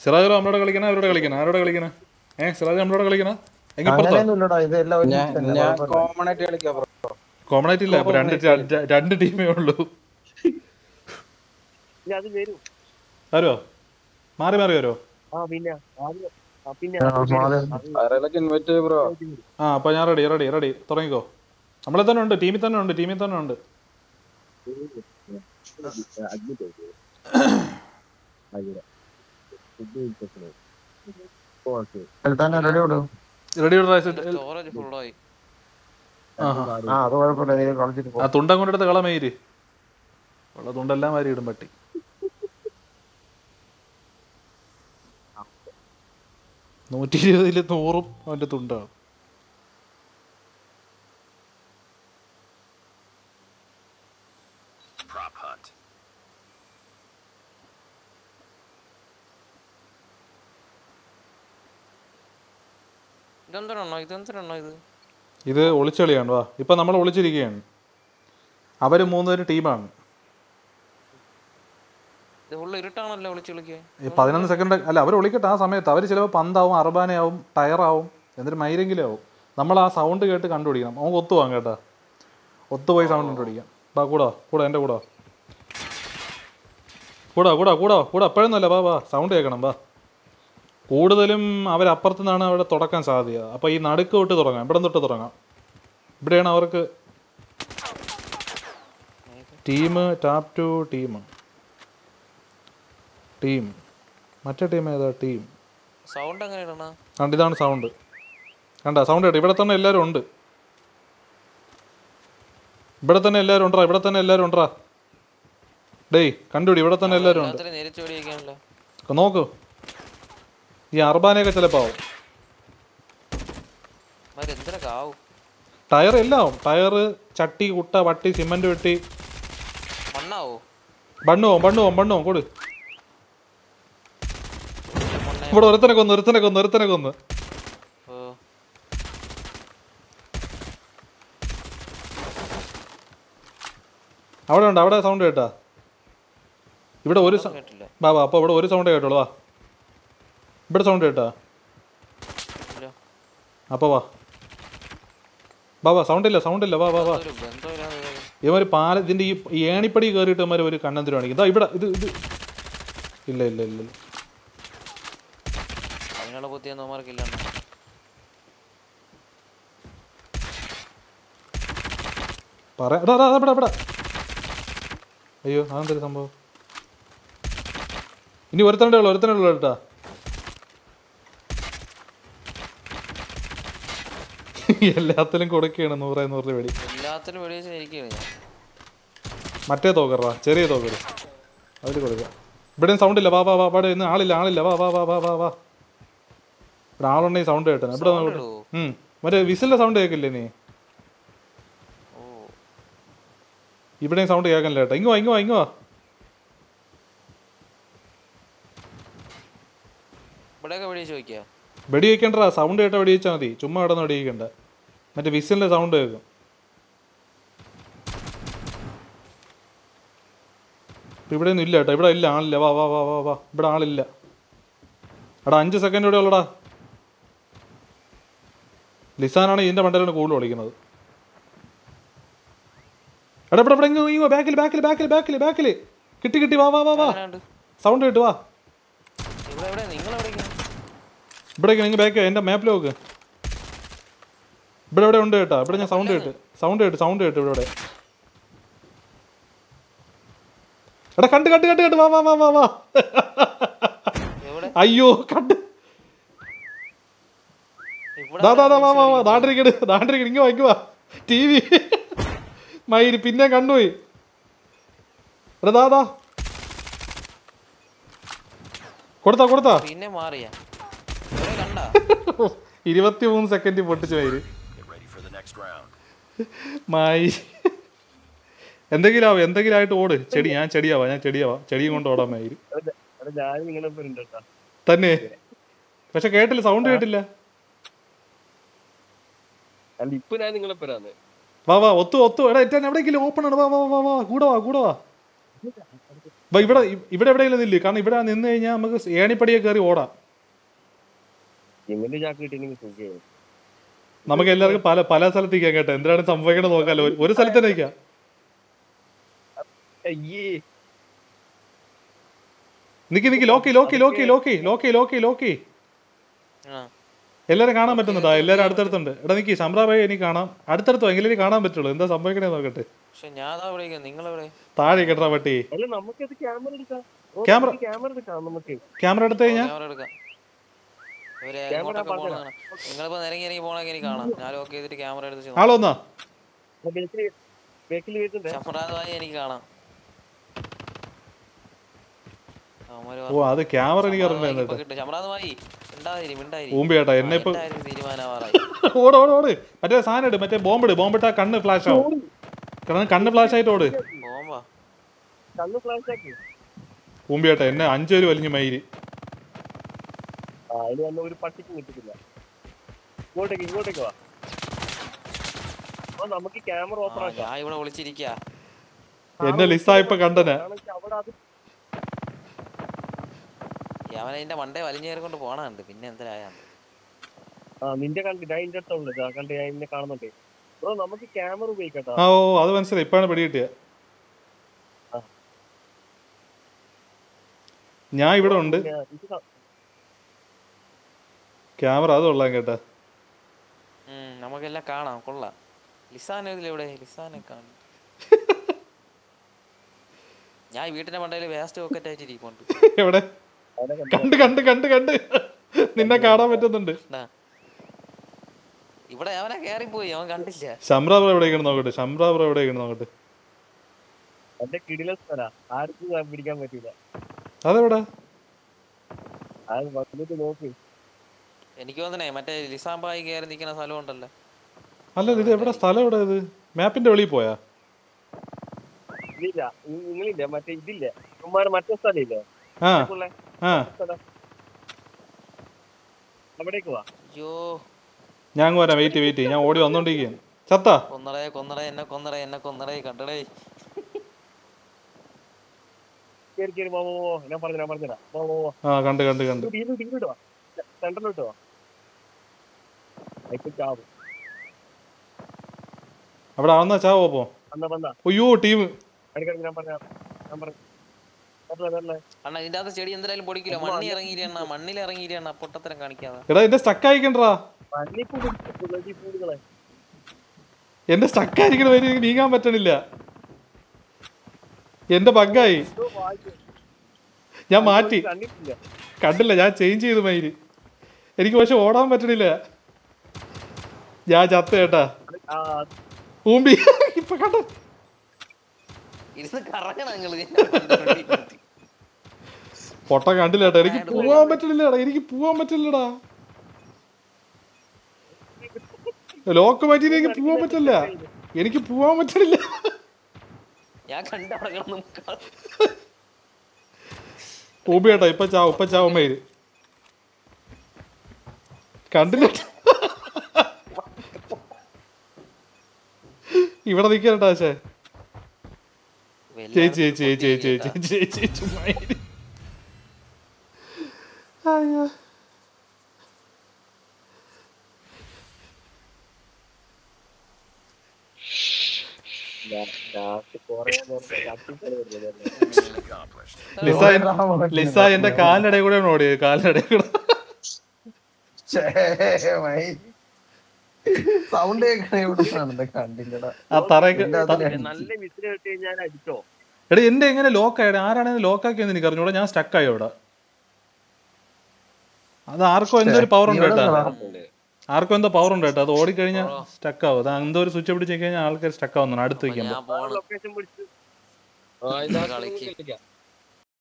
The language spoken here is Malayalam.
സിറാജ് നമ്മളോട് കളിക്കണ? അവരോട് കളിക്കണ? ആരോട് കളിക്കണ? ഏ സിറാജ് നമ്മളോട് കളിക്കണ. കോമൺ ആയിട്ട് ഇല്ല. ഇപ്പൊ രണ്ട് രണ്ട് ടീമേ ഉള്ളൂ. ആരോ അത് വരും. വരുമോ മാറി മാറി വരോ? ആ പിന്നെ. ആ, പിന്നെ. ആ, അത് വരും. മാറി. അത് ആരെല്ലാം ഇൻവൈറ്റ് ചെയ്യ ബ്രോ ആ അപ്പൊ ഞാൻ റെഡി റെഡി റെഡി തുടങ്ങിക്കോ. നമ്മളെ തന്നെ ഉണ്ട്. ടീമിൽ തന്നെ ഉണ്ട്. ടീമിൽ തന്നെ ഉണ്ട്. തുണ്ടം കൊണ്ടെടുത്ത് കളമേര് ഉള്ള തുണ്ടെല്ലാം വാരി ഇടും പട്ടി. നൂറ്റി ഇരുപതിൽ നൂറും അവന്റെ തുണ്ടാണ് ഇതെന്തിനാണോ ഇതെന്തിനാണോ ഇത്? ഇത് ഒളിച്ചെളിയാണ് വാ. ഇപ്പൊ നമ്മൾ ഒളിച്ചിരിക്കുകയാണ്. അവർ മൂന്നുപേര് ടീമാണ്. ഇരുട്ടാണല്ലോ പതിനൊന്ന് സെക്കൻഡ് അല്ല അവർ ഒളിക്കട്ടെ ആ സമയത്ത്. അവർ ചിലപ്പോൾ പന്താവും അർബാനയാവും ടയറാവും എന്നിട്ട് മൈരെങ്കിലും ആവും. നമ്മൾ ആ സൗണ്ട് കേട്ട് കണ്ടുപിടിക്കണം. അവൻ ഒത്തു പോകാം കേട്ടാ. ഒത്തുപോയി സൗണ്ട് കണ്ടുപിടിക്കാം. ബാ കൂടാ കൂടാ എന്റെ കൂടാ. കൂടാ കൂടാ കൂടാ കൂടാ. അപ്പോഴൊന്നുമല്ല ബാ ബാ സൗണ്ട് കേൾക്കണം ബാ കൂടുതലും അവരപ്പുറത്തു നിന്നാണ് അവിടെ തുടക്കാൻ സാധ്യത. അപ്പോൾ ഈ നടുക്ക് തൊട്ട് തുടങ്ങാം. ഇവിടെ തൊട്ട് തുടങ്ങാം. ഇവിടെയാണ് അവർക്ക് team tap to team team മറ്റേ ടീം ഏതാ? ടീം സൗണ്ട് എങ്ങനെയാണ് കണ്ട ഇതാണ് സൗണ്ട് കണ്ട? സൗണ്ട് കേട്ടോ. ഇവിടെ തന്നെ എല്ലാവരും ഉണ്ട്. ഇവിടെ തന്നെ എല്ലാവരും ഉണ്ടറാ ഇവിടെ തന്നെ എല്ലാവരും ഉണ്ടറാ ഡേയ് കണ്ടുപിടി. ഇവിടെ തന്നെ എല്ലാവരും ഉണ്ട്. നോക്ക്. ഈ അർബാനൊക്കെ ചിലപ്പോ ആവും. ടയർ എല്ലാം ആവും. ടയറ് ചട്ടി കുട്ട വട്ടി സിമന്റ് വെട്ടി. മണ്ണാവോ? ബണ്ണു പോവും ബണ്ണു പോവും ബണ്ണു പോവും കൊടു. ഇവിടെ ഒരുത്തനെ കൊന്ന് ഒരുത്തനെ കൊന്ന് ഒരുത്തനെ കൊന്ന് അവിടെ ഉണ്ട് അവിടെ സൗണ്ട് കേട്ടാ. ഇവിടെ ഒരു കേട്ടില്ല. വാ വാ ഇവിടെ ഒരു സൗണ്ട് കേട്ടോളൂ വാ. ഇവിടെ സൗണ്ട് കേട്ടാ. അപ്പൊ വാ. വാ വാ സൗണ്ട് ഇല്ല സൗണ്ട് ഇല്ല വാ വാ വാ. ഇവർ പാല ഇതിന്റെ ഈ ഏണിപ്പടി കയറിയിട്ട് ഇവർ ഒരു കണ്ണന്തിരി കാണിക്കും. ഇതാ ഇവിടെ ഇത് ഇത്. ഇല്ല ഇല്ല ഇല്ല ഇല്ല. അതിനുള്ള ബുദ്ധിയൊന്നും പറയാ അയ്യോ അതെന്തൊരു സംഭവം? ഇനി ഒരുത്തണ്ടേ ഉള്ളു കേട്ടാ. എല്ലാത്തിലും കൊടുക്കുകയാണ് നൂറ് നൂറ് വെടി. എല്ലാത്തിലും വെടി ഞാൻ. മറ്റേ തോക്കറാ ചെറിയ തോക്കറ് അതിൽ കൊടുക്കാം. ഇവിടെ സൗണ്ട് ഇല്ല. വാ വാ വാ ഇവിടെ ഇന്ന് ആളില്ല ആളില്ല. വാ വാ വാ വാ വാ. വാ ഇവിടെ ആളുണ്ടെങ്കിൽ സൗണ്ട് കേട്ടോ. ഇവിടെ മറ്റേ വിസിലിന്റെ സൗണ്ട് കേൾക്കില്ലേ നീ? ഇവിടെയും സൗണ്ട് കേൾക്കാനില്ല കേട്ടോ. ഇങ്ങോ ഇങ്ങോ ഇങ്ങോ വെടി വെക്കണ്ടടാ സൗണ്ട് കേട്ട വെടി വെച്ചാൽ മതി. ചുമ്മാ കിടന്ന് വെടി വെക്കണ്ട മറ്റേ വിസിലിന്റെ സൗണ്ട് കേൾക്കും. ഇവിടെ ഒന്നും ഇല്ല കേട്ടോ. ഇവിടെ ഇല്ല ആളില്ല. വാ വാ വാ വാ വാ. ഇവിടെ ആളില്ല. എടാ അഞ്ച് സെക്കൻഡ് ഇവിടെ ഉള്ളടാ. ലിസാനാണ് ഇതിന്റെ മണ്ടയിലാണ് കൂടുതൽ വിളിക്കുന്നത് എടാ ഇവിടെ ഇവിടെ ഇങ്ങോ ഇങ്ങോ ബാക്കിൽ ബാക്കിൽ ബാക്കിൽ ബാക്കിൽ ബാക്കിൽ കിട്ടി കിട്ടി. വാ വാ വാ വാ. സൗണ്ട് കിട്ടു വാ. ഇവിടെ നിങ്ങൾ ബാക്ക് എന്റെ മാപ്പിൽ നോക്ക് ഇവിടെ ഇവിടെ ഉണ്ട് കേട്ടോ. ഇവിടെ ഞാൻ സൗണ്ട് കേട്ട്. സൗണ്ട് കേട്ട് സൗണ്ട് കേട്ട് ഇവിടെ. ഇവിടെ എടാ കണ്ട് കണ്ട് കണ്ട് കണ്ട്. വാ വാ വാ വാ വാ. അയ്യോ കണ്ട്. ദാ ദാ ദാ വാ വാ വാ. ദാണ്ടിരിക്കട് ദാണ്ടിരിക്കട്. ഇങ്ങ് വാ ഇങ്ങ് വാ. ടി വി മയിൽ പിന്നെ കണ്ടുപോയി. എടാ ദാ ദാ. കൊടുത്താ കൊടുത്താ. പിന്നെ മാറിയാ. ഇവിടെ കണ്ട? ഇരുപത്തി മൂന്ന് സെക്കൻഡ് പൊട്ടിച്ചു മയിൽ. മായി എന്തെങ്കിലും ആവും എന്തെങ്കിലും ആയിട്ട് ഓട്. ചെടി ഞാൻ ചെടിയാവാ ഞാൻ ചെടിയാവാ. ചെടിയും കൊണ്ട് ഓടാൻ കേട്ടോ. തന്നെ? പക്ഷെ കേട്ടില്ല സൗണ്ട് കേട്ടില്ല. അല്ല ഇപ്പൊ ഞാൻ നിങ്ങളെ പേരാന്ന് വാ വാ ഒത്തു ഒത്തു. എടാ ഏറ്റവും എവിടെയെങ്കിലും ഓപ്പൺ ആണ്. വാ വാ വാ വാ കൂടെ വാ കൂടെ വാ. വാ ഇവിടെ ഇവിടെ എവിടെയെങ്കിലും നില്ല് കാരണം ഇവിടെ നിന്ന് കഴിഞ്ഞാൽ നമുക്ക് ഏണിപ്പടിയെ കയറി ഓടാം. ചാക്ക് സുഖം നമുക്ക് എല്ലാവർക്കും പല പല സ്ഥലത്തേക്ക് കേട്ടോ. എന്തിനാണ് സംഭവിക്കണത് നോക്കാലോ. ഒരു- ഒരു സ്ഥലത്ത് തന്നെ നിക്കി നിക്ക് ലോക്കി ലോക്കി ലോക്കി ലോക്കി ലോക്കി ലോക്കി ലോക്കി. ആ. എല്ലാരും കാണാൻ പറ്റുന്നുണ്ടോ? എല്ലാരും അടുത്തടുത്തുണ്ട്. എടാ നിക്ക് ശമ്രാഭായി എനിക്ക് കാണാം. അടുത്തടുത്തോ? എങ്കിലും കാണാൻ പറ്റുള്ളൂ. എന്താ സംഭവിക്കണേ നോക്കട്ടെ. താഴെ കേട്ടാ പട്ടി. ക്യാമറ എടുക്കാം. ക്യാമറ? ക്യാമറ കഴിഞ്ഞാ നമുക്ക്. ക്യാമറ എടുത്തു എടുക്കാം. ഇവർ നിങ്ങളിപ്പോ നിരങ്ങി ഇറങ്ങി പോകണമെങ്കിൽ എനിക്ക് കാണാം. ഞാൻ ലോക്ക് ചെയ്തിട്ട് ക്യാമറ എടുത്ത് ആളൊന്നാ എനിക്ക് കാണാം. ഓ അത് ക്യാമറ എനിക്ക് ശമ്രാദമായി അറിയില്ല ഇപ്പൊ കിട്ടും. ശമ്രാദമായി മിണ്ടാതിരി മിണ്ടാതിരി. ഊമ്പി ചേട്ടാ എന്നെ ഇപ്പൊ ഓട് ഓട് ഓട്. മറ്റേ സാധനം ഇട് മറ്റേ ബോംബ് ഇട്. ബോംബ് ഇട്ടാ കണ്ണ് ഫ്ലാഷ് ആവും. കാരണം കണ്ണ് ഫ്ലാഷ് ആയിട്ട് ഓട്. ഊമ്പിയേട്ടാ കണ്ണ് ഫ്ലാഷ് ആക്കി. ഊമ്പി ചേട്ടാ എന്നെ അഞ്ചു പേര് വലിഞ്ഞു മയിൽ. അതിന് വന്ന ഒരു പട്ടിക്ക് കിട്ടില്ല ഇങ്ങോട്ടേക്ക് ഇങ്ങോട്ടേക്ക് വാ. അപ്പൊ നമുക്ക് ക്യാമറ ഓപ്പൺ ആ, ആക്കാം. ഞാൻ ഇവിടെ വിളിച്ചിരിക്കാ. എന്നെ ലിസ്സായിപ്പോ കണ്ടനെ. കാരണം വെച്ചാ അവിടെ അത് അവൻ അതിന്റെ മണ്ടേ വലിഞ്ഞേറിക്കൊണ്ട് പോണുണ്ട് പിന്നെ എന്തിനായാന്ന് ആ നിന്റെ കണ്ട് ഞാൻ ഇന്റെ അടുത്തുള്ളത് ആ കണ്ട് ഞാൻ ഇന്നെ കാണുന്നുണ്ട്. ബ്രോ നമുക്ക് ക്യാമറ ഉപയോഗിക്കട്ടോ. ആ ഓ അത് മനസ്സിലായി. ഇപ്പാണ് പിടി കിട്ടിയ. ഞാൻ ഇവിടെ ഉണ്ട്. ക്യാമറ അത് കൊള്ളാം കേട്ടാ. ഉം, നമുക്കെല്ലാം കാണാം. കൊള്ളാം. ലിസാൻ ഇതിലെവിടെ? ലിസാനെ കാണും. ഞാൻ ഈ വീട്ടിന്റെ മണ്ടയിൽ വേസ്റ്റ് പോക്കറ്റ് ആയിട്ട് എവിടെ? കണ്ട് കണ്ട് കണ്ട് കണ്ട്. നിന്നെ കാണാൻ പറ്റുന്നുണ്ട്. ഇവിടെ അവനെ കേറി പോയി അവൻ കണ്ടില്ല. ശംറാബ്ര എവിടെയൊക്കെയാണ് നോക്കട്ടെ. ശംറാബ്ര എവിടെയൊക്കെയാണ് നോക്കട്ടെ. എന്റെ കിടില സ്ഥലാ ആർക്കും ഞാൻ പിടിക്കാൻ പറ്റില്ല അതെവിടാ? അത് വന്നിട്ട് നോക്ക്. എനിക്ക് തോന്നണേ മറ്റേ ലിസാമ്പായി കയറി നിൽക്കുന്ന സ്ഥലം ഉണ്ടല്ലോ. അല്ല ഇത് എവിടെ? സ്ഥലം എവിടെ ഇത്? മാപ്പിന്റെ വെളിയിൽ പോയാ? ഇതില്ല നി- നിങ്ങളില്ല മറ്റേ ഇതില്ല? ഉമ്മാരെ മറ്റേ സ്ഥലം ഇല്ലേ ആ ഉള്ള ആ. സ്ഥലം. അവിടേക്ക് വാ. അയ്യോ. ഞാൻ വരാം. വെയിറ്റ് വെയിറ്റ് ഞാൻ ഓടി വന്നോണ്ടിരിക്കുകയാണ് ചത്ത? കൊന്നടേ കൊന്നടേ എന്നെ കൊന്നടേ എന്നെ കൊന്നടേ കണ്ടടേ. കേറി കേറി പോ പോ, പോ ഞാൻ പറഞ്ഞു ഞാൻ പറഞ്ഞു ആ കണ്ട് കണ്ട് കണ്ട്. സെന്ററിലോട്ട് വാ. അവിടെ ആവുന്ന ചാവോ അപ്പോ വന്ന വന്ന. അയ്യോ ടീം. അടുക്കടുക്ക് ഞാൻ പറഞ്ഞ ഞാൻ പറഞ്ഞു വരല്ലേ വരല്ലേ അണ്ണ ഇതിന്റെ അകത്ത് ചെടി എന്തായാലും പൊടിക്കില്ല മണ്ണി ഇറങ്ങിയിരണ മണ്ണിൽ ഇറങ്ങിയിരണ പൊട്ടത്തരം കാണിക്കാതെ. എടാ എന്റെ സ്റ്റക്ക് ആയിക്കണ്ടാ എന്റെ സ്റ്റക്ക് ആയിരിക്കണ വരി നീങ്ങാൻ പറ്റണില്ല. എന്റെ ബഗ്ഗായി ഞാൻ മാറ്റി. കണ്ടില്ല ഞാൻ ചേഞ്ച് ചെയ്തു മയിൽ. എനിക്ക് പക്ഷെ ഓടാൻ പറ്റണില്ല. ഞാൻ ചത്ത കേട്ടാ ഊമ്പി ഇപ്പൊ കണ്ട? പൊട്ട കണ്ടില്ലേട്ടാ. എനിക്ക് പോവാൻ പറ്റില്ലടാ എനിക്ക് പോവാൻ പറ്റില്ലടാ ലോക്ക് മാറ്റി എനിക്ക് പോവാൻ പറ്റില്ല. എനിക്ക് പോവാൻ പറ്റില്ല. ഞാൻ കേട്ടാ ഇപ്പൊ ചാവും ഇപ്പൊ ചാവും മയിൽ കണ്ടില്ല. ഇവിടെ നിക്കണ്ടാ ആശേ ചേച്ചി ചേച്ചി അയ്യോ. ലിസ ലിസ എന്റെ കാലിനിടെ കൂടെ ഓടിയത് കാലിനിടെ കൂടെ. അടിച്ചോ? എടാ എന്റെ എങ്ങനെ ലോക്ക് ആയത് ആരാണ് ലോക്ക് ആക്കിയെന്ന് എനിക്ക് അറിഞ്ഞൂടാ. ഞാൻ സ്റ്റക്ക് ആയി അവിടെ അത് ആർക്കോ എന്തോ ഒരു പവർ ഉണ്ട് കേട്ടാ. ആർക്കോ എന്തോ പവർ ഉണ്ട് കേട്ടോ. അത് ഓടിക്കഴിഞ്ഞാൽ സ്റ്റക്ക് ആവും. അത് എന്തോ ഒരു സ്വിച്ച് പിടിച്ച് കഴിഞ്ഞാൽ ആൾക്കാർ സ്റ്റക്ക് ആവുന്നു അടുത്ത് വയ്ക്കുമ്പോ